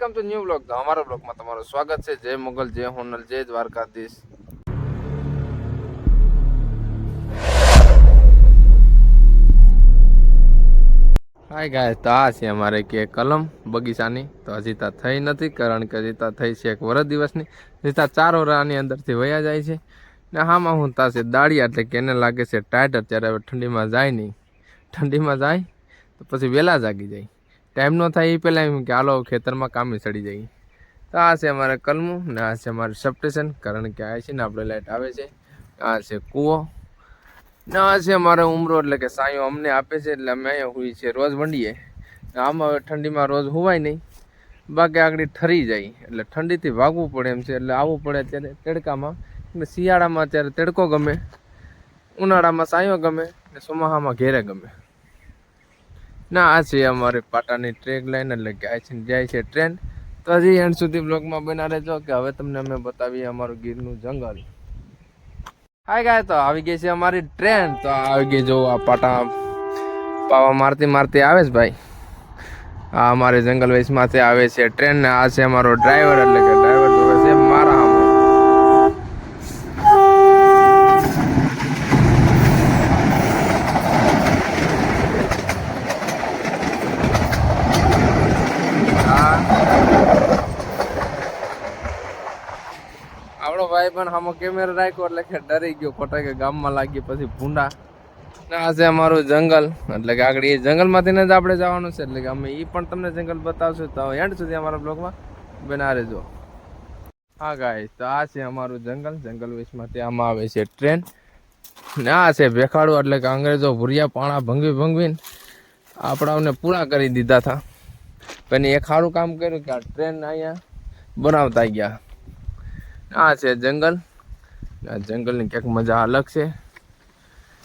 Welcome to new blog. તો અમારા બ્લોગમાં તમારું સ્વાગત છે. જય મુગલ, જય હોનલ, જય દ્વારકાધીશ. હાય ગાય તો આ છે અમારે કે કલમ બગીચાની. તો હજી તા થઈ નથી, કારણ કે હજી તા થઈ છે એક વરસ દિવસની. હજી ચાર વરાની અંદરથી વયા જાય છે. ને હામાં હું તા છે દાળિયા, એટલે કે એને લાગે છે ટાઈટ અત્યારે હવે ઠંડીમાં જાય નહીં. ઠંડીમાં જાય, તો પછી વહેલા જાગી જાય. ટાઈમ ન થાય એ પહેલાં એમ કે, હાલો, ખેતરમાં કામે ચડી જાય તો આ છે અમારે કલમું ને આ છે અમારે સબસ્ટેશન કારણ કે આ છે ને આપણે લાઇટ આવે છે. આ છે કૂવો. ને આ છે અમારે ઉમરો, એટલે કે સાયો અમને આપે છે, એટલે અમે અહીંયા હોઈએ છીએ રોજ વંડીએ. આમાં હવે ઠંડીમાં રોજ હોવાય નહીં. બાકી આગળ ઠરી જાય. એટલે ઠંડીથી ભાગવું પડે એમ છે. એટલે આવવું પડે અત્યારે તડકામાં. શિયાળામાં અત્યારે તડકો ગમે. ઉનાળામાં સાયો ગમે. ને ચોમાસામાં ઘેરે ગમે. ના, આ છે અમારી પાટાની ટ્રેક લાઈન એટલે કે આ છે જાય છે ટ્રેન તો હજી એન્ડ સુધી બ્લોગમાં બના રહેજો કે હવે તમને અમે બતાવીએ અમારું ગીરનું જંગલ. હાય ગાય તો આવી ગઈ છે અમારી ટ્રેન તો આવી ગઈ જો આ પાટા પાવા મારતી મારતી આવે છે ભાઈ. આ અમારે જંગલ વેસમાંથી આવે છે ટ્રેન ને આ છે અમારો ડ્રાઈવર એટલે કે ડ્રાઈવર જોવે છે મારા હામો હા આપણો ભાઈ પણ આમાં કેમેરા રાખ્યો એટલે કે ડરી ગયો ખોટા કે ગામમાં લાગી પછી ભૂંડા. ને આ છે અમારું જંગલ. એટલે કે આગળ એ જંગલમાંથી જ આપણે જવાનું છે. એટલે કે અમે એ પણ તમને જંગલ બતાવશું. તો એન્ડ સુધી અમારા બ્લોગમાં બના રહેજો. હા ગાય તો આ છે અમારું જંગલ. જંગલ વિશમાંથી આમાં આવે છે ટ્રેન ને આ છે ભેખાડું, એટલે કે અંગ્રેજો ભૂરિયા પાણા ભંગવી ભંગવીને આપણાઓને પૂરા કરી દીધા હતા. પણ એક સારું કામ કર્યું કે આ ટ્રેન અહીંયા બનાવતા ગયા. આ છે જંગલ. આ જંગલની ક્યાંક મજા અલગ છે.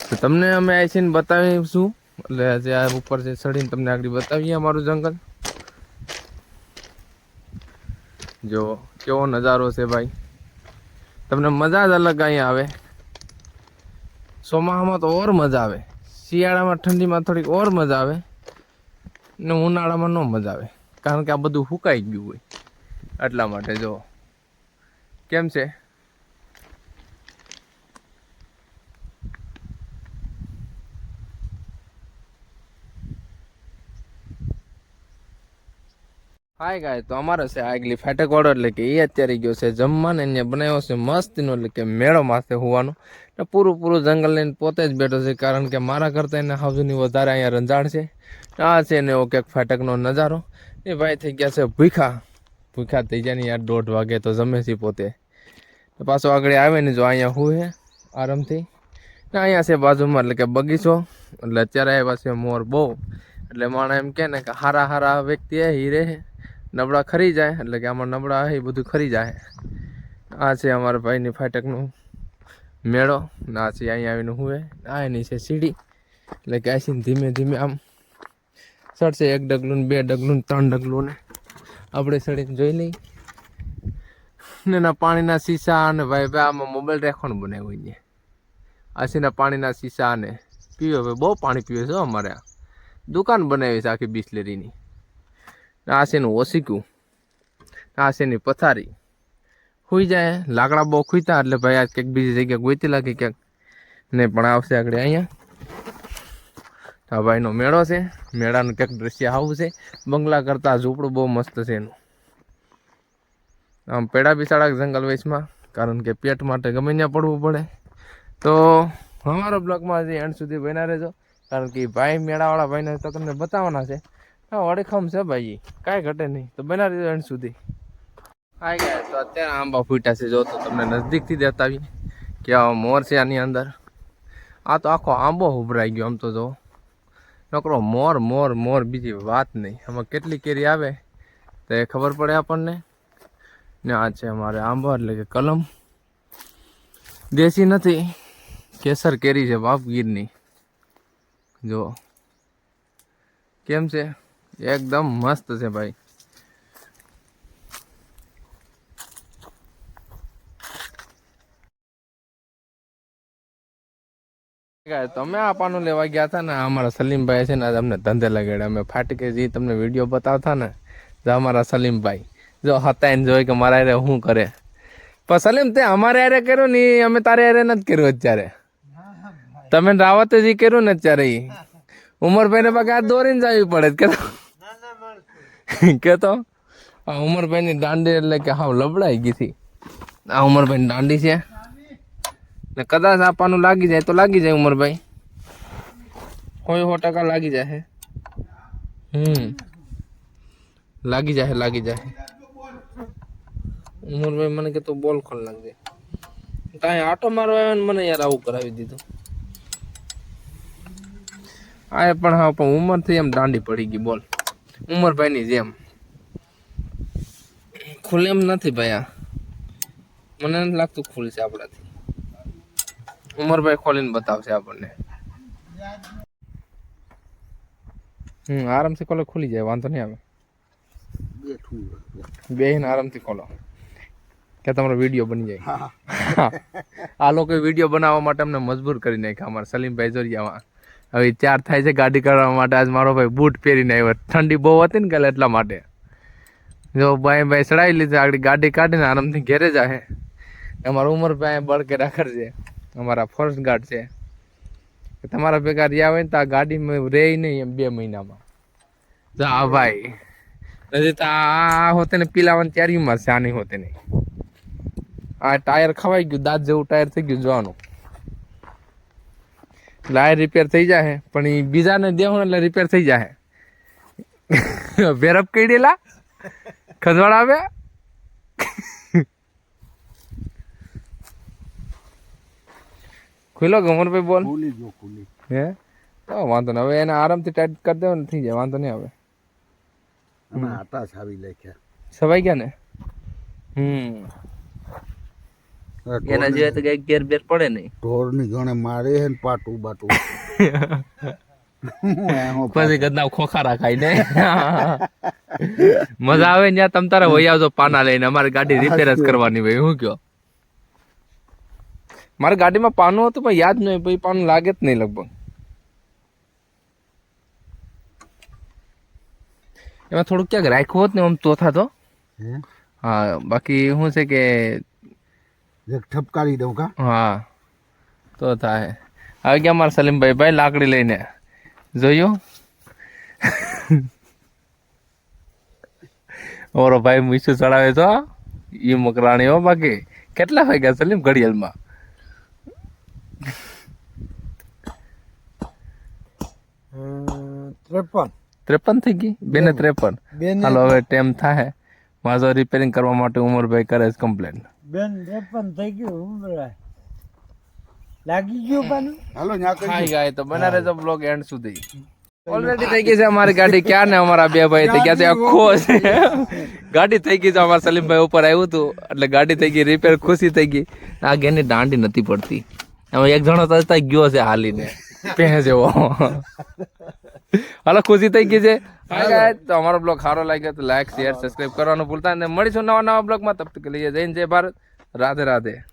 તો તમને અમે આઈસીને બતાવીશું. એટલે આજે આ ઉપર છે ચડીને તમને આગળ બતાવીએ અમારું જંગલ. જો, કેવો નજારો છે ભાઈ. તમને મજા જ અલગ અહીંયા આવે. ચોમાસામાં તો ઓર મજા આવે. શિયાળામાં, ઠંડીમાં થોડીક ઓર મજા આવે. ને ઉનાળામાં ન મજા આવે. કારણ કે આ બધું હુકાઈ ગયું હોય. એટલા માટે જો. કેમ છે? હાય ગાય, તો અમારે છે આગલી ફાટક વાળો એટલે કે એ અત્યારે ગયો છે જમવાને, એને બનાવ્યો છે મસ્તીનો એટલે કે મેળો માથે હોવાનો. એટલે પૂરું પૂરું જંગલ લઈને પોતે જ બેઠો છે, કારણ કે મારા કરતાં એને હાઉસની વધારે અહીંયા રંજાણ છે. આ છે ને ક્યાંક ફાટકનો નજારો. એ ભાઈ થઈ ગયા છે ભૂખા ભૂખા થઈ જાય ને યાર, દોઢ વાગે તો જમે છે પોતે. પાછો આગળ આવે ને જો અહીંયા હું હે, આરામથી. ને અહીંયા છે બાજુમાં એટલે કે બગીચો. એટલે અત્યારે આવ્યા છે મોર બહુ. એટલે માણસ એમ કહે ને કે હારા હારા વ્યક્તિ હે, હીરે હે. નબળા ખરી જાય, એટલે કે આમાં નબળા એ બધું ખરી જાય. આ છે અમારા ભાઈની ફાટકનું મેળો, ને આ છે અહીંયા આવીને હુએ આ એની છે સીડી. એટલે કે આસીને ધીમે ધીમે આમ ચડશે એક ડગલું બે ડગલું ત્રણ ડગલું ને. આપણે ચડીને જોઈ લઈ ને એના પાણીના શીશા અને ભાઈ ભાઈ આમાં મોબાઈલ રાખવાનું બનાવ્યું છે. આસીના પાણીના શીશા અને પીવે ભાઈ બહુ પાણી પીવે છે અમારે દુકાન બનાવી છે આખી બિસ્લેરીની. આ છે એનું ઓસીકું આ પથારી. હુઈ જાય, લાકડા બહુ ખૂતા એટલે ભાઈ આજ ક્યાંક બીજી જગ્યાએ ગોતી લાગે ક્યાંક. નહીં પણ આવશે આગળ અહીંયા. આ ભાઈનો મેળો છે, મેળાનું ક્યાંક દ્રશ્ય આવું છે. બંગલા કરતાં ઝૂંપડું બહુ મસ્ત છે એનું. આમ પેડા બિસાડા જંગલ વેચમાં કારણ કે પેટ માટે ગમે ત્યાં પડવું પડે. તો અમારો બ્લોગમાં હજી એન્ડ સુધી બન્યા રહેજો, કારણ કે ભાઈ મેળાવાળા ભાઈને તો તમને બતાવવાના છે. હા વડેખમ છે, ભાઈ. કાંઈ ઘટે નહીં. તો બના એન્ડ સુધી. હાય ગયા તો અત્યારે આંબા ફૂટ્યા છે. જો તો તમને નજદીકથી દેતાવી કે આ મોર છે આની અંદર. આ તો આખો આંબો ઉભરાઈ ગયો આમ તો જો. નકરો મોર મોર મોર, બીજી વાત નહીં. આમાં કેટલી કેરી આવે તો એ ખબર પડે આપણને. ને આ છે અમારે આંબો, એટલે કે કલમ. દેશી નથી. કેસર કેરી છે, બાપગીરની. જો. કેમ છે? એકદમ મસ્ત છે ભાઈ. તમે તો અમે આ પાનું લેવા ગયા હતા ને અમારા સલીમભાઈ છે ને તમને ધંધે લગાડ્યા. અમે ફાટકે જે તમને વીડિયો બતાવતા ને, જો અમારા સલીમભાઈ. જો હતા એને જોઈ કે મારા હારે શું કરે. પણ સલીમ, તે અમારે હારે કર્યું ને અમે તારે હારે નથી કર્યું અત્યારે. તમે રાવતે જ કર્યું ને અત્યારે ઉમરભાઈને બાકી આ દોરીને જવી પડે કે કેતો? આ ઉમરભાઈની દાંડી એટલે કે હાવ લબડાઈ ગઈ હતી. આ ઉમરભાઈની દાંડી છે. ને કદાચ આપવાનું લાગી જાય તો લાગી જાય ઉમરભાઈ. કોઈ સો ટકા લાગી જાય હમ. લાગી જાય લાગી જાય ઉમરભાઈ મને કે તું બોલ ખોલ નાખજે. કાંઈ આટો મારવા આવ્યો ને મને યાર આવું કરાવી દીધું. આ પણ હા, પણ ઉંમરથી એમ દાંડી પડી ગઈ, બોલ. ઉમરભાઈની જેમ. ખુલે એમ નથી ભાઈ આ. મને નથી લાગતું ખુલશે આપણાથી. ઉમરભાઈ ખોલીને બતાવશે આપણને. હમ આરામથી ખોલો ખુલી જાય વાંધો નહીં આવે. બેહીને આરામથી ખોલો કે તમારો વીડિયો બની જાય. આ લોકો વીડિયો બનાવવા માટે અમને મજબૂર કરી નાખ્યા. અમારા સલીમભાઈ જોરિયામાં. હવે ચાર થાય છે ગાડી કરવા માટે. આજ મારો ભાઈ બૂટ પહેરીને આવ્યો. ઠંડી બહુ હતી ને કાલે એટલા માટે. જો ભાઈ ભાઈ ચડાવી લીધી. આગળ ગાડી કાઢીને આરામથી ઘેરે જાય અમારા ઉમરભાઈ બળકે રાખર છે. અમારા ફર્સ્ટ ગાર્ડ છે. તમારા ભેગા રહ્યા હોય ને તો આ ગાડીમાં રહે નહીં એમ બે મહિનામાં. જા ભાઈ. નથી તો આ હોતે ને પીલાવાની તૈયારીમાં છે. આની હોતે નહીં. આ ટાયર ખવાઈ ગયું. દાંત જેવું ટાયર થઈ ગયું જોવાનું. લાયર રિપેર થઈ જાય પણ એ બીજાને દેવું એટલે રિપેર થઈ જાય વેરપ કઈડેલા? ખજવાડ આવે? ખુલ્લો ગમરભાઈ બોલ? ખુલી જો ખુલી હે? તો વાંધો નહીં. હવે એને આરામથી ટાઈટ કરી દેવો ને થઈ જાય. વાંધો નહીં આવે આટા છાવી નાખ્યા. સવાઈ ગયા ને? હમ. એના જેવા તો કઈ ઘેર બેર પડે નહીં. ઢોરની ગણે મારે હે ને પાટું બાટું. પછી ગદના ખોખારા ખાઈ ને મજા આવે ને ત્યાં તમ તારે વહી આવજો પાના લઈને. અમારે ગાડી રિપેર જ કરવાની ભાઈ હું કયો? મારી ગાડીમાં પાનું હતું પણ યાદ નહીં ભાઈ પાનું લાગે જ નહીં લગભગ. એમાં થોડુંક ક્યાંક રાખવું હોત ને આમ તો થતો હા બાકી શું છે કે ઠપકારી દઉં કા? હા. તો થાય. આવી ગયા મારા સલીમભાઈ? ભાઈ લાકડી લઈને. જોયું? ઓરો ભાઈ મીઠું ચડાવે તો એ મકરાણી હો બાકી. કેટલા વાગ્યા સલીમ ઘડિયાળમાં? ત્રેપન. ત્રેપન થઈ ગઈ? બેને ત્રેપન. હાલો હવે ટાઈમ થાય. મારો રિપેરિંગ કરવા માટે ઉમરભાઈ કરે છે કમ્પ્લેન બેન પણ થઈ ગયું હું લાગી ગયું પાનું? હાલો ન્યા કરી ગાય તો બનારે તો બ્લોગ એન્ડ સુધી. ઓલરેડી થઈ ગઈ છે અમારી ગાડી. ક્યાં ને અમારા બે ભાઈ થઈ ગયા છે? આખો ગાડી થઈ ગઈ છે અમારા સલીમભાઈ ઉપર આવ્યું હતું એટલે ગાડી થઈ ગઈ રિપેર ખુશી થઈ ગઈ. આ ગેની દાંડી નથી પડતી. એમાં એક જણો તો ત્યાં ગયો છે હાલીને. પહે જેવો હાલો ખુશી થઈ ગઈ છે? તો અમારો બ્લોગ સારો લાગ્યો તો લાઈક શેર સબસ્ક્રાઇબ કરવાનું ભૂલતા નહીં. મળીશું નવા નવા બ્લોગમાં. તબ તક લઈએ જઈને જય ભારત. રાધે રાધે.